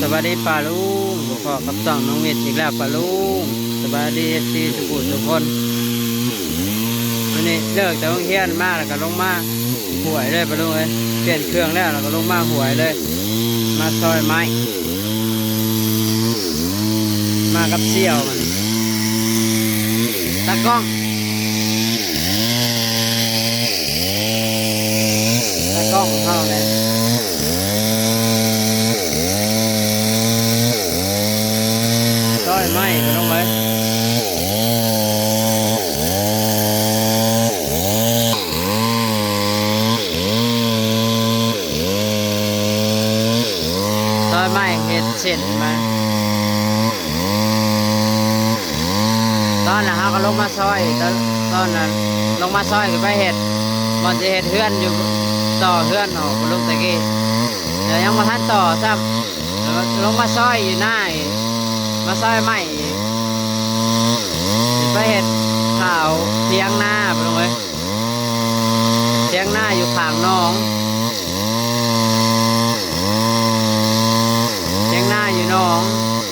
สวัสดีป้าลุงขอกับต้องน้องเวทอีกแล้วป้าลุงสวัสดีเอฟซีทุกๆทุกคนวันนี้เลิกแต่โรงเรียนมาแล้วก็ลงมาหวยเลยป้าลุงเอ้ยเปลี่ยนเครื่องแล้วแล้วก็ลงมาหวยเลย มาซอยไม้มากับเสี่ยวมันตากล้องตากล้องเข้าเลยซอยไม้ไปลงไปซอยไม้เห็ ดเส้นมาตอนนั้นเขาก็ลงมาซอยตอนตอนนั้นลงมาซอยคือไปเห็ดมันจะเห็ดเฮือนอยู่ต่อเฮือนออกลงตะกี้เดี๋ยวยังมาทันต่อซ้ำลงมาซอยอยู่หน้าอีกมาซอยใหม่อีกไปเห็ดข่าวเทียงหน้าไปลงเลยเทียงหน้าอยู่ข้างน้องเทียงห น้อง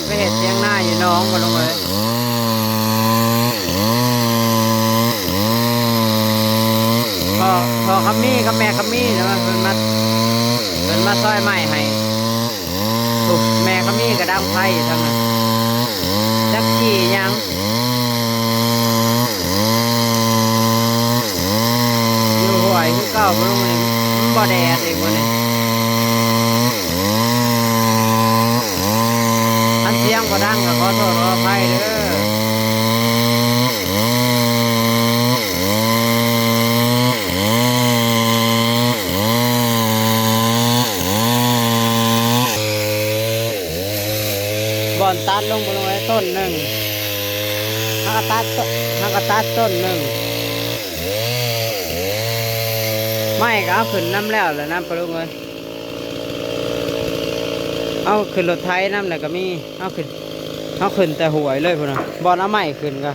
ไปเห็ดเทียงหน้าอยู่น้องมาลงเลยพอพอคำมี่กับแม่คำมี่แล้วมันเป็นมาเป็นมาซอยไม้ให้ถูกแม่คำมี่กับดังไฟทั้งนั้นจักกี่ยังอยู่หวยคือเก่าบ่ลงเลยบ่แดดอีกวันนี้ ก็ดังก็ขอโทษขออภัยเด้ออนตัดลงบนไว้ต้นหนึ่งฮักตัดต้นฮักตัดต้นหนึ่ง ไม่ก็เอาขึ้นน้ำแล้วแหละน้ำปลุงเลยเอาขึ้นรถไถน้ำเลยก็มี เอาขึ้น เอาขึ้นแต่หวยเลยพุ่นนะบอนเอาไม้ขึ้นก็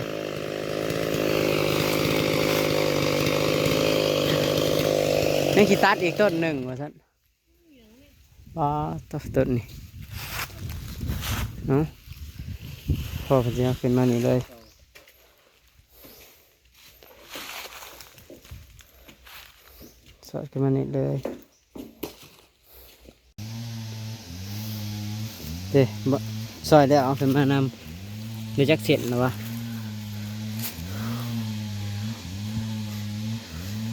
นี่ขีตัดอีกต้นหนึ่งว่าท่านว้าต้นต้นนี่เนาะพอพจะขึ้นมานี่เลยสอดขึ้นมานี่เลยเด้บ ซอยแล้วเอาไปมานำเดี๋ยวจักเสร็จนะวะ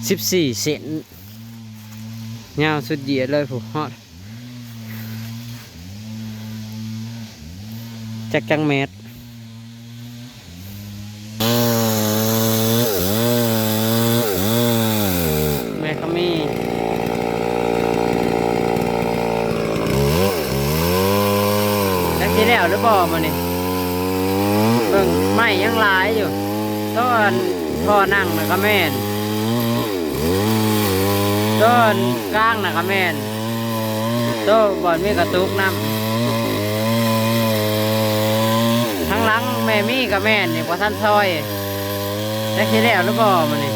สิบสี่เซนยาวสุดเดียเลยผูกฮอดจักจังเมตรแม่ก็มีแล้วที่แล้วหรือเปล่ามานี่เบิ่งไม่ยังหลายอยู่ต้น ท่อนั่งนะก็แม่นต้นกลางนะก็แม่นต้นบอนมีกระตุกน้ำทั้งหลังแม่มี่กับแม่นี่กว่าท่านซอยได้คิดแล้วหรือเปล่ามันนี่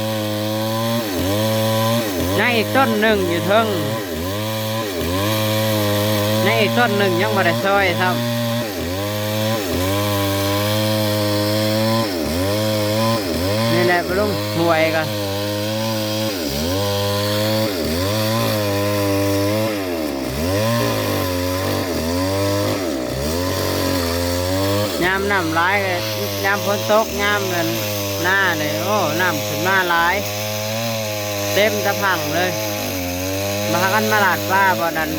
ในอีกต้นหนึ่งอยู่เทิงในอีกต้นหนึ่งยังม่ได้ซอยครับนี่แห ละไปลุงหวยกันยามน้ำร้ายก็ยามฝนตกยามเงินหน้าเลยโอ้น้ำขึ้นมาหลาย เต็มตะพังเลย มาหากันมาลาดปลาบ่อนั้น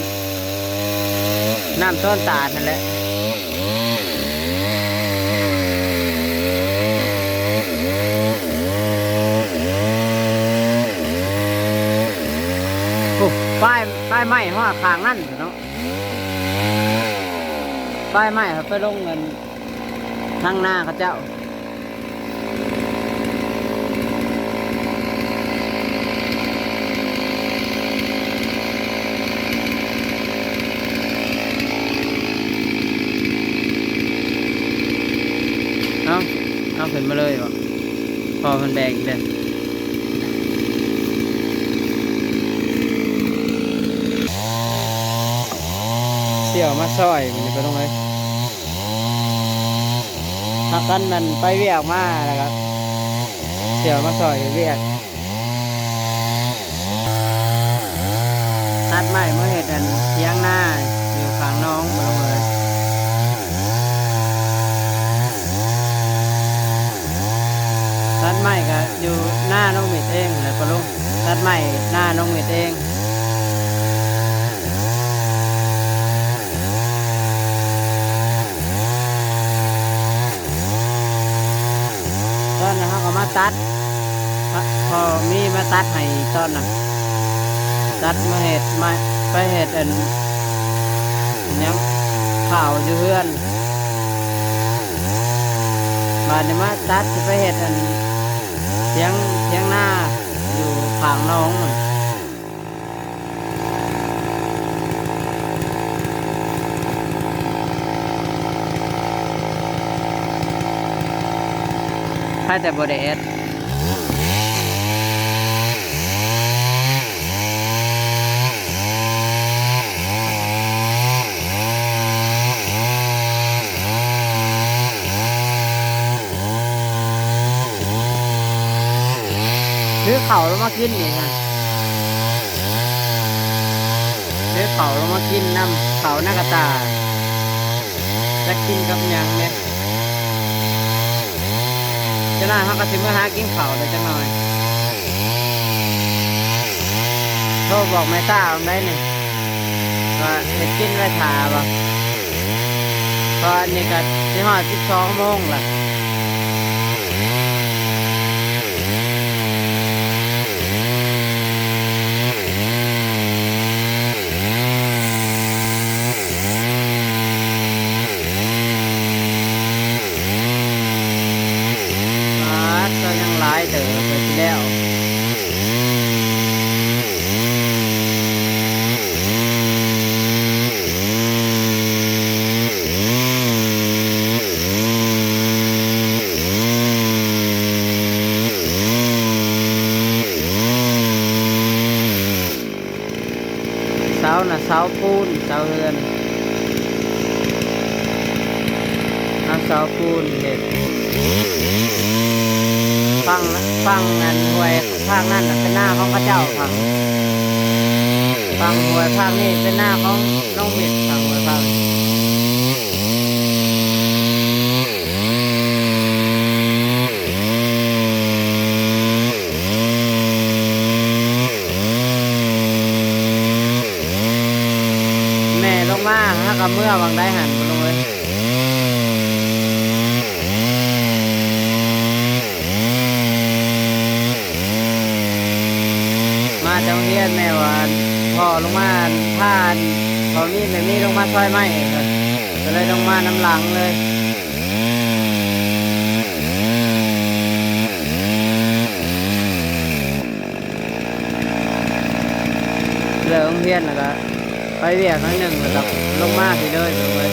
น้ำต้นตาดนั่นแหละโอ้ ป้ายป้ายไม้ห้อข้างนั่นเนาะป้ายไม้เขาไปลงเงินทางหน้าเขาเจ้าเอาเอาขึ้นมาเลยวะพอมันแบกอีกเลย เสี่ยวมาซอยมันไปลงเลยหักกันนั่นไปเวียกมาแล้วครับเสี่ยวมาซอยเวียกตัดไม้เมื่อเห็ดอันเทียงหน้าอยู่ข้างน้องไปลงเลยตัดไม้ก็อยู่หน้าน้องมิดเองแหละปะลุงตัดไม้หน้าน้องมิดเองตอนนั้นเขาก็มา ตัดพอมีมาตัดให้ตอนนั้นตัดมาเห็ดมาไปเห็ดอันยังข่าวอยู่เพื่อนมาเดี๋ยวมาตัดไปเห็ดอันเทียงเทียงหน้าอยู่ข้างน้อง ถ้าแต่บไดเอสซื้อเข่าแล้วมากินนี่ะซื้อเข่าแล้วมากินน้ำเข่าหน้ากระตาจะกินกับยังเนี่ย จะน่าเขาก็สิมาหากินเข่าเลยจังหน่อยโทรบอกแม่ตาบได้หนี่ยว่าเห็ดกินไว้ทาบ่ตอนนี้ก็ที่หอดสิบสองโมงละ อาก็ยังหลายเติบไปที่แล้ว เสาน่ะเสา ปูนเสาเรือนเอาเสาปูนเด็ดฟังนะฟังนั่นหวยภาคนั่นเป็นหน้าของพระเจ้าฟังฟังหวยภาคนี้เป็นหน้าของน้องเม็ดฟังหวยภาคแม่ลงมาถ้า กับเมื่อวังได้หันมาลงเลยมาจังเรียนแม่วานพ่อลงมาผ่านพอมีแม่มีลงมาซอยไม้ก็เลยลงมาน้ำหลังเลยเลิกโรงเรียนแล้วก็ ไปเวียกน้อยหนึ่งแล้วก็ลงมาสิเลยเลย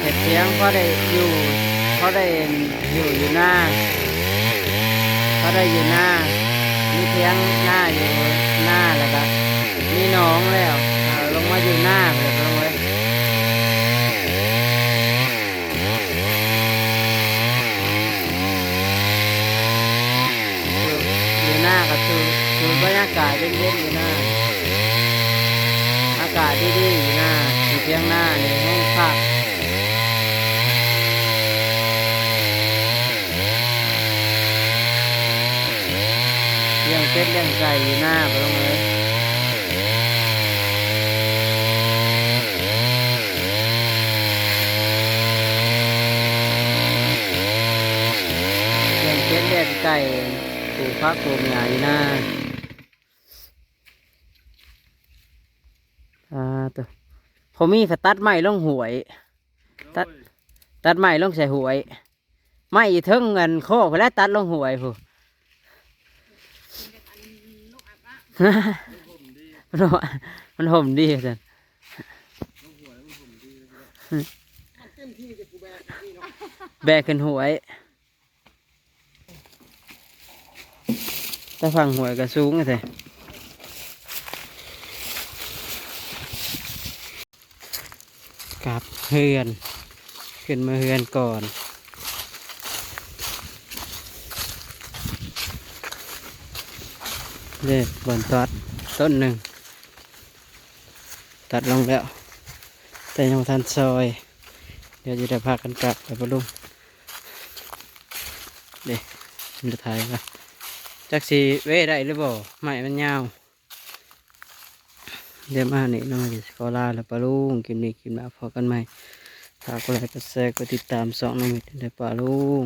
เห็ดเทียงเขาได้อยู่เขาได้อยู่อยู่หน้าเขาได้อยู่หน้ามีเทียงหน้าอยู่หน้าแล้วก็ มีน้องแล้วลงมาอยู่หน้าเลยลงเลยอยู่หน้าก็คือคือบรรยากาศเย็นๆอยู่หน้า อากาศดีๆอยู่หน้าอยู่เทียงหน้านี่แห้งคักเลี้ยงเป็ดเลี้ยงไก่อยู่หน้าไปลงเลยเลี้ยงเป็ดเลี้ยงไก่ปลูกผักปลูกหญ้าอยู่หน้าอ่าตัวผมมีตัดไม้ลงหวย ตัด ตัดไม้ลงใส่หวยไม้อีเทิงเงินโคกแล้วตัดลงหวยผู้มันห่มมันห่มดีจังมันเต็มที่จะแบกเนาะแบกขึ้นหวย ถ้าฟังหวยก็สูงไงเถอะกลับเฮือนขึ้นมาเฮือนก่อนเด็ดบนตัดต้นหนึ่ง ตัดลงแล้ว แต่ยังทันซอย เดี๋ยวจะได้พากันกลับไปปลุงเด็มันจะถ่ายกัน จักสีเว้ได้หรือเปล่าไม่มันยาว เดี๋ยวมานี่น้องจะขอลาแล้วปะลุงกินนี้กินมาพอกันไหมถ้ากกดไลค์กดแชร์กดติดตามสองน้องมิตรได้ปะลุง